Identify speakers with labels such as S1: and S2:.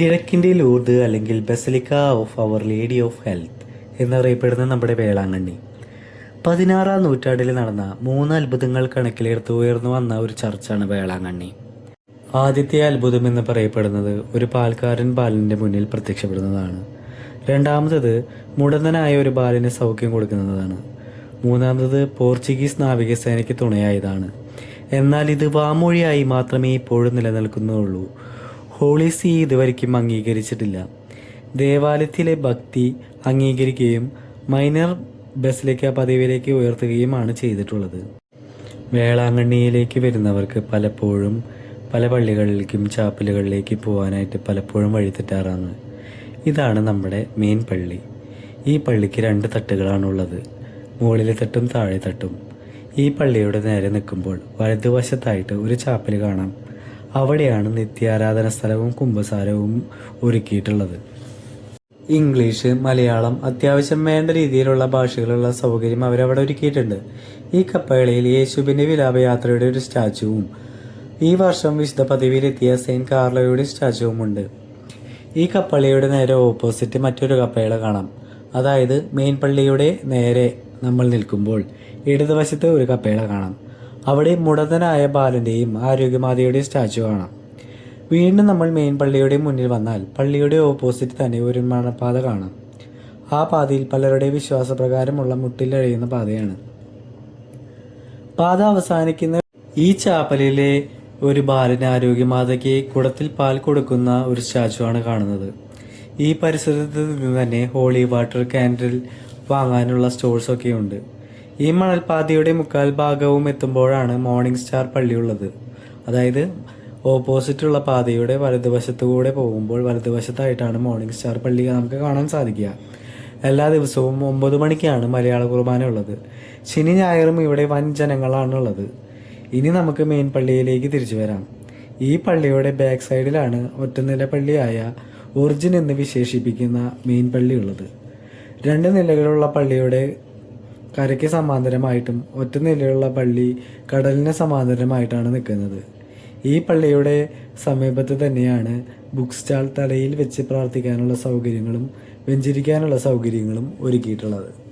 S1: കിഴക്കിന്റെ Lourdes അല്ലെങ്കിൽ basilica of our lady of health എന്നറിയപ്പെടുന്ന നമ്മുടെ വേളാങ്കണ്ണി. പതിനാറാം നൂറ്റാണ്ടിൽ നടന്ന മൂന്ന് അത്ഭുതങ്ങൾ കണക്കിലെടുത്ത് ഉയർന്നു വന്ന ഒരു ചർച്ചാണ് വേളാങ്കണ്ണി. ആദ്യത്തെ അത്ഭുതം എന്ന് പറയപ്പെടുന്നത് ഒരു പാൽക്കാരൻ ബാലന്റെ മുന്നിൽ പ്രത്യക്ഷപ്പെടുന്നതാണ്. രണ്ടാമത്തത് മുടന്തനായ ഒരു ബാലിന് സൗഖ്യം കൊടുക്കുന്നതാണ്. മൂന്നാമത്തത് പോർച്ചുഗീസ് നാവികസേനയ്ക്ക് തുണയായതാണ്. എന്നാൽ ഇത് വാമൊഴിയായി മാത്രമേ ഇപ്പോഴും നിലനിൽക്കുന്നുള്ളൂ. Holy C അംഗീകരിച്ചിട്ടില്ല. ദേവാലയത്തിലെ ഭക്തി അംഗീകരിക്കുകയും മൈനർ ബസിലിക്ക പദവിയിലേക്ക് ഉയർത്തുകയുമാണ് ചെയ്തിട്ടുള്ളത്. വേളാങ്കണ്ണിയിലേക്ക് വരുന്നവർക്ക് പലപ്പോഴും പല പള്ളികളിലേക്കും ചാപ്പലുകളിലേക്ക് പോകാനായിട്ട് പലപ്പോഴും വഴിതെറ്റാറാണ്. ഇതാണ് നമ്മുടെ മെയിൻ പള്ളി. ഈ പള്ളിക്ക് രണ്ട് തട്ടുകളാണുള്ളത്. മുകളിലെ തട്ടും താഴെ തട്ടും. ഈ പള്ളിയുടെ നേരെ നിൽക്കുമ്പോൾ വലതുവശത്തായിട്ട് ഒരു ചാപ്പൽ കാണാം. അവിടെയാണ് നിത്യാരാധന സ്ഥലവും കുംഭസാരവും ഒരുക്കിയിട്ടുള്ളത്. ഇംഗ്ലീഷ് മലയാളം അത്യാവശ്യം വേണ്ട രീതിയിലുള്ള ഭാഷകളുള്ള സൗകര്യം അവരവിടെ ഒരുക്കിയിട്ടുണ്ട്. ഈ കപ്പേളയിൽ യേശുവിന്റെ വിലാപയാത്രയുടെ ഒരു സ്റ്റാച്ചുവും ഈ വർഷം വിശുദ്ധ പദവിയിലെത്തിയ സെയിന്റ് കാർലോയുടെ സ്റ്റാച്ചുവും ഉണ്ട് ഈ കപ്പളിയുടെ നേരെ ഓപ്പോസിറ്റ് മറ്റൊരു കപ്പേള കാണാം. അതായത് മെയിൻ പള്ളിയുടെ നേരെ നമ്മൾ നിൽക്കുമ്പോൾ ഇടതുവശത്ത് ഒരു കപ്പേള കാണാം. അവിടെ മുടന്തനായ ബാലന്റെയും ആരോഗ്യമാതയുടെയും സ്റ്റാച്ചു കാണാം. വീണ്ടും നമ്മൾ മെയിൻ പള്ളിയുടെ മുന്നിൽ വന്നാൽ പള്ളിയുടെ ഓപ്പോസിറ്റ് തന്നെ ഒരു മണപ്പാത കാണാം. ആ പാതയിൽ പലരുടെ വിശ്വാസപ്രകാരമുള്ള മുട്ടിലഴയുന്ന പാതയാണ്. പാത അവസാനിക്കുന്ന ഈ ചാപ്പലിലെ ഒരു ബാലന് ആരോഗ്യമാതയ്ക്ക് കുടത്തിൽ പാൽ കൊടുക്കുന്ന ഒരു സ്റ്റാച്ചു ആണ് കാണുന്നത്. ഈ പരിസരത്ത് നിന്ന് തന്നെ ഹോളി വാട്ടർ കാൻഡിൽ വാങ്ങാനുള്ള സ്റ്റോഴ്സ് ഒക്കെ ഉണ്ട്. ഈ മണൽപാതയുടെ മുക്കാൽ ഭാഗവും എത്തുമ്പോഴാണ് മോർണിംഗ് സ്റ്റാർ പള്ളിയുള്ളത്. അതായത് ഓപ്പോസിറ്റുള്ള പാതയുടെ വലതുവശത്തുകൂടെ പോകുമ്പോൾ വലതുവശത്തായിട്ടാണ് മോർണിംഗ് സ്റ്റാർ പള്ളി നമുക്ക് കാണാൻ സാധിക്കുക. എല്ലാ ദിവസവും ഒമ്പത് മണിക്കാണ് മലയാള കുർബാന ഉള്ളത്. ശനി ഞായറും ഇവിടെ വൻ ജനങ്ങളാണുള്ളത്. ഇനി നമുക്ക് മെയിൻ പള്ളിയിലേക്ക് തിരിച്ചു വരാം. ഈ പള്ളിയുടെ ബാക്ക് സൈഡിലാണ് ഒറ്റനില പള്ളിയായ ഒറിജിൻ എന്ന് വിശേഷിപ്പിക്കുന്ന മെയിൻ പള്ളി ഉള്ളത് രണ്ട് നിലകളുള്ള പള്ളിയുടെ കരയ്ക്ക് സമാന്തരമായിട്ടും ഒറ്റ നിലയുള്ള പള്ളി കടലിന് സമാന്തരമായിട്ടാണ് നിൽക്കുന്നത്. ഈ പള്ളിയുടെ സമീപത്ത് തന്നെയാണ് ബുക്ക് സ്റ്റാൾ തലയിൽ വെച്ച് പ്രാർത്ഥിക്കാനുള്ള സൗകര്യങ്ങളും വെഞ്ചിരിക്കാനുള്ള സൗകര്യങ്ങളും ഒരുക്കിയിട്ടുള്ളത്.